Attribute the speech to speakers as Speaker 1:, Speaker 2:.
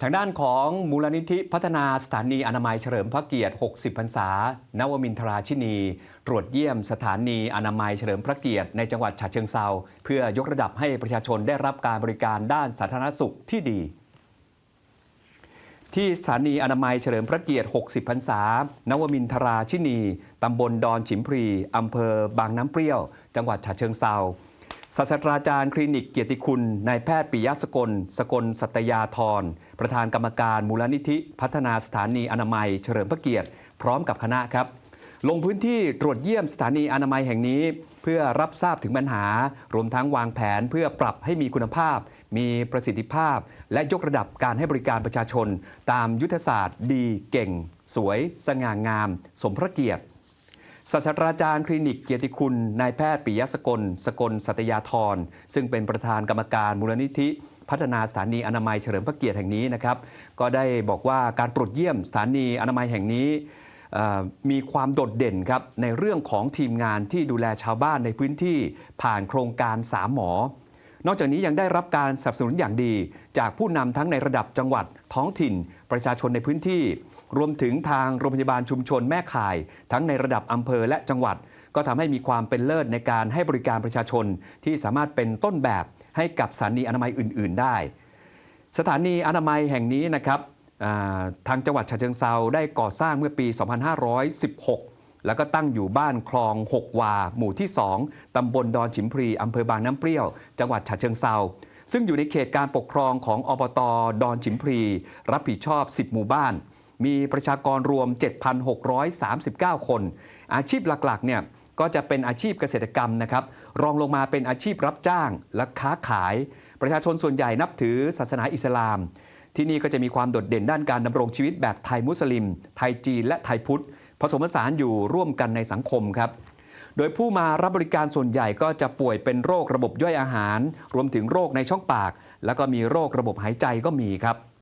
Speaker 1: ทางด้านของมูลนิธิพัฒนาสถานีอนามัยเฉลิมพระเกียรติ 60 พรรษา นวมินทราชินี ตรวจเยี่ยมสถานีอนามัยเฉลิมพระเกียรติในจังหวัดฉะเชิงเซาเพื่อยกระดับให้ประชาชนได้รับการบริการด้านสาธารณสุขที่ดี ที่สถานีอนามัยเฉลิมพระเกียรติ 60 พรรษา นวมินทราชินี ตำบลดอนฉิมพรีอำเภอบางน้ำเปรี้ยว จังหวัดฉะเชิงเซา ศาสตราจารย์คลินิกเกียรติคุณนายแพทย์ปิยะสกล สกลสัตยาธร ประธานกรรมการมูลนิธิ พัฒนาสถานีอนามัย เฉลิมพระเกียรติ พร้อมกับคณะครับ ลงพื้นที่ตรวจเยี่ยมสถานีอนามัยแห่งนี้ เพื่อรับทราบถึงปัญหา รวมทั้งวางแผนเพื่อปรับให้มีคุณภาพ มีประสิทธิภาพ และยกระดับการให้บริการประชาชน ตามยุทธศาสตร์ ดีเก่ง สวย สง่างาม สมพระเกียรติ ศาสตราจารย์คลินิกเกียรติคุณนายแพทย์ปิยะสกล สกลสัตยาธร ซึ่งเป็นประธานกรรมการมูลนิธิ พัฒนาสถานีอนามัยเฉลิมพระเกียรติแห่งนี้นะครับ ก็ได้บอกว่าการตรวจเยี่ยมสถานีอนามัยแห่งนี้มีความโดดเด่นครับในเรื่องของทีมงานที่ดูแลชาวบ้านในพื้นที่ผ่านโครงการสามหมอ นอกจากนี้ยังได้รับการสนับสนุนอย่างดี จากผู้นำทั้งในระดับจังหวัด ท้องถิ่น ประชาชนในพื้นที่ รวมถึงทางโรงพยาบาลชุมชนแม่ข่าย ทั้งในระดับอำเภอและจังหวัด ก็ทำให้มีความเป็นเลิศในการให้บริการประชาชนที่สามารถเป็นต้นแบบให้กับสถานีอนามัยอื่น ๆ ได้ สถานีอนามัยแห่งนี้นะครับทางจังหวัดฉะเชิงเซาได้ก่อสร้างเมื่อปี 2516 แล้วก็ตั้งอยู่บ้านคลอง 6 วา หมู่ที่ 2ตำบลดอนฉิมพรีอำเภอบางน้ำเปรี้ยว จังหวัดฉะเชิงเซาซึ่งอยู่ในเขตการปกครองของอบตดอนฉิมพรีรับผิดชอบ 10 หมู่บ้าน มีประชากรรวม 7,639 คน อาชีพหลักๆเนี่ยก็จะเป็นอาชีพเกษตรกรรมนะครับ รองลงมาเป็นอาชีพรับจ้างและค้าขาย ประชาชนส่วนใหญ่นับถือศาสนาอิสลาม ที่นี่ก็จะมีความโดดเด่นด้านการดำรงชีวิตแบบไทยมุสลิม ไทยจีนและไทยพุทธ สมผสานอยู่ร่วมกันในสังคมครับ โดยผู้มารับบริการส่วนใหญ่ก็จะป่วยเป็นโรคระบบย่อยอาหาร รวมถึงโรคในช่องปาก แล้วก็มีโรคระบบหายใจก็มีครับ